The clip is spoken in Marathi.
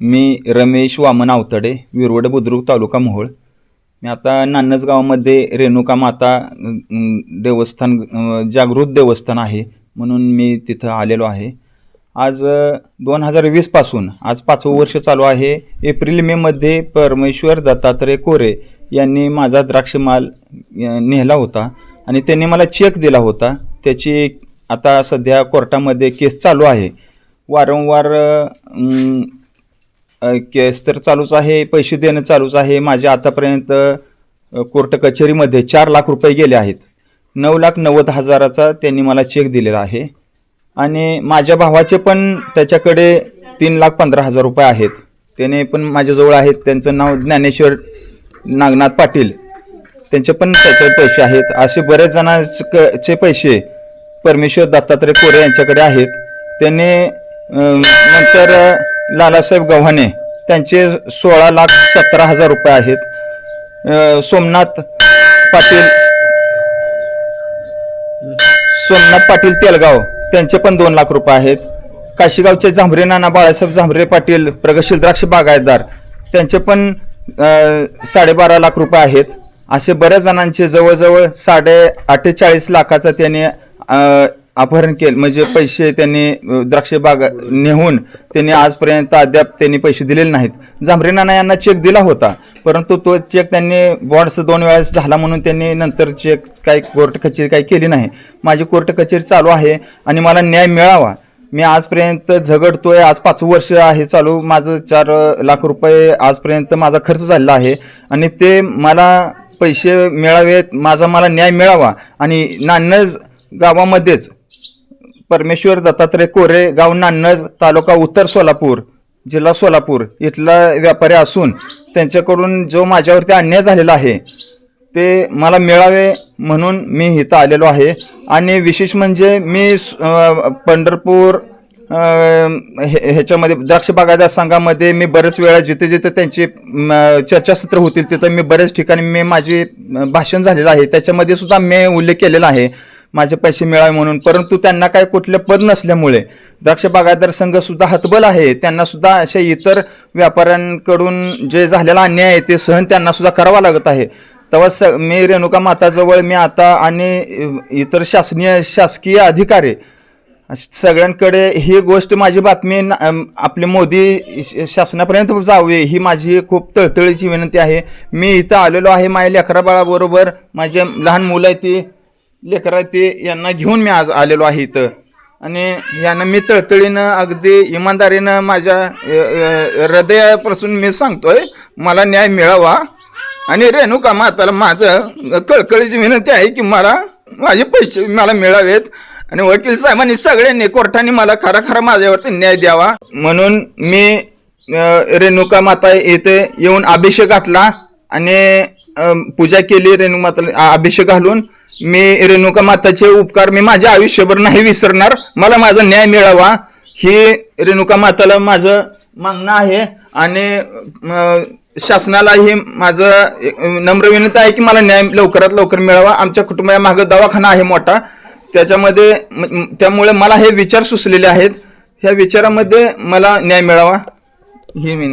मी रमेश वामन आवतडे विरवड बुद्रुक तालुका मोहोळ. मी आता नान्नज गावामध्ये रेणुका माता देवस्थान जागृत देवस्थान आहे म्हणून मी तिथं आलेलो आहे. आज दोन हजार वीसपासून आज पाचवं वर्ष चालू आहे. एप्रिल मेमध्ये परमेश्वर दत्तात्रय कोरे यांनी माझा द्राक्षमाल अं, नेला होता आणि त्यांनी मला चेक दिला होता. त्याची आता सध्या कोर्टामध्ये केस चालू आहे. वारंवार केस तर चालूच आहे पैसे देणं चालूच आहे. माझे आतापर्यंत कोर्ट कचेरीमध्ये चार लाख रुपये गेले आहेत. नऊ लाख नव्वद हजाराचा त्यांनी मला चेक दिलेला आहे. आणि माझ्या भावाचे पण त्याच्याकडे तीन लाख पंधरा हजार रुपये आहेत. त्याने पण माझ्याजवळ आहेत. त्यांचं नाव ज्ञानेश्वर नागनाथ पाटील. त्यांचे पण त्याचे पैसे आहेत. असे बरेच जणांचे पैसे परमेश्वर दत्तात्रय कोरे यांच्याकडे आहेत. त्यांनी नंतर लालासाहेब गव्हाणे त्यांचे सोळा लाख सतरा हजार रुपये आहेत. सोमनाथ पाटील सोमनाथ पाटील तेलगाव त्यांचे पण दोन लाख रुपये आहेत. काशीगावचे झांबरे नाना बाळासाहेब झांबरे पाटील प्रगतशील द्राक्ष बागायतदार त्यांचे पण साडेबारा लाख रुपये आहेत. असे बऱ्याच जणांचे जवळजवळ साडे अठ्ठेचाळीस लाखाचा त्याने अपहरण केलं. म्हणजे पैसे त्यांनी द्राक्ष बाग नेहून त्यांनी आजपर्यंत अद्याप त्यांनी पैसे दिलेले नाहीत. झांबरे नाना यांना चेक दिला होता परंतु तो चेक त्यांनी बॉन्ड्स दोन वेळेस झाला म्हणून त्यांनी नंतर चेक काही कोर्ट कचेरी काही केली नाही. माझी कोर्ट कचेरी चालू आहे आणि मला न्याय मिळावा. मी आजपर्यंत झगडतोय आज पाच वर्ष आहे चालू. माझं चार लाख रुपये आजपर्यंत माझा खर्च झालेला आहे. आणि ते मला पैसे मिळावेत माझा मला न्याय मिळावा. आणि नान्नज गावामध्येच परमेश्वर दत्तात्रय कोरे गाव नान्नज तालुका उत्तर सोलापूर जिल्हा सोलापूर इथला व्यापारी असून त्यांच्याकडून जो माझ्यावरती अन्याय झालेला आहे ते मला मिळावे म्हणून मी इथं आलेलो आहे. आणि विशेष म्हणजे मी पंढरपूर हे- ह्याच्यामध्ये द्राक्ष बागायतदार संघामध्ये मी बरेच वेळा जिथे जिथे त्यांची चर्चासत्र होतील तिथं मी बऱ्याच ठिकाणी मी माझे भाषण झालेलं आहे. त्याच्यामध्ये सुद्धा मी उल्लेख केलेला आहे. माझे पैसे मिळावे म्हणून. परंतु त्यांना काय कुठले पद नसल्यामुळे द्राक्ष बागायतदार संघ सुद्धा हतबल आहे. त्यांना सुद्धा अशा इतर व्यापाऱ्यांकडून जे झालेला अन्याय आहे ते सहन त्यांना सुद्धा करावा लागत आहे. तेव्हा स मी रेणुका माताजवळ मी आता आणि इतर शासनीय शासकीय अधिकारी सगळ्यांकडे ही गोष्ट माझी बातमी आपले मोदी श- शासनापर्यंत जावे ही माझी खूप तळतळीची विनंती आहे. मी इथं आलेलो आहे माझ्या लेकराबाळाबरोबर माझे लहान मुलं आहेत ती लेकरा ते यांना घेऊन मी आज आलेलो आहे इथं. आणि यांना मी तळतळीनं अगदी इमानदारीनं माझ्या हृदयापासून मी सांगतोय मला न्याय मिळावा. आणि रेणुका माताला माझं कळकळीची विनंती आहे की मला माझे पैसे मला मिळावेत. आणि वकील साहेबांनी सगळ्यांनी कोर्टाने मला खरा खरा माझ्यावरती न्याय द्यावा. म्हणून मी रेणुका माता येथे येऊन अभिषेक घातला. आणि पूजा केली रेणुका माता अभिषेक घालून. मी रेणुका माताचे उपकार मी माझ्या आयुष्यभर नाही विसरणार. मला माझा न्याय मिळावा. ही रेणुका माताला माझं मागणं आहे. आणि शासनालाही माझं नम्र विनंती आहे की मला न्याय लवकरात लवकर मिळावा. आमच्या कुटुंबामागं दवाखाना आहे मोठा. त्याच्यामध्ये त्यामुळे मला हे विचार सुचलेले आहेत. ह्या विचारामध्ये मला न्याय मिळावा. ही मी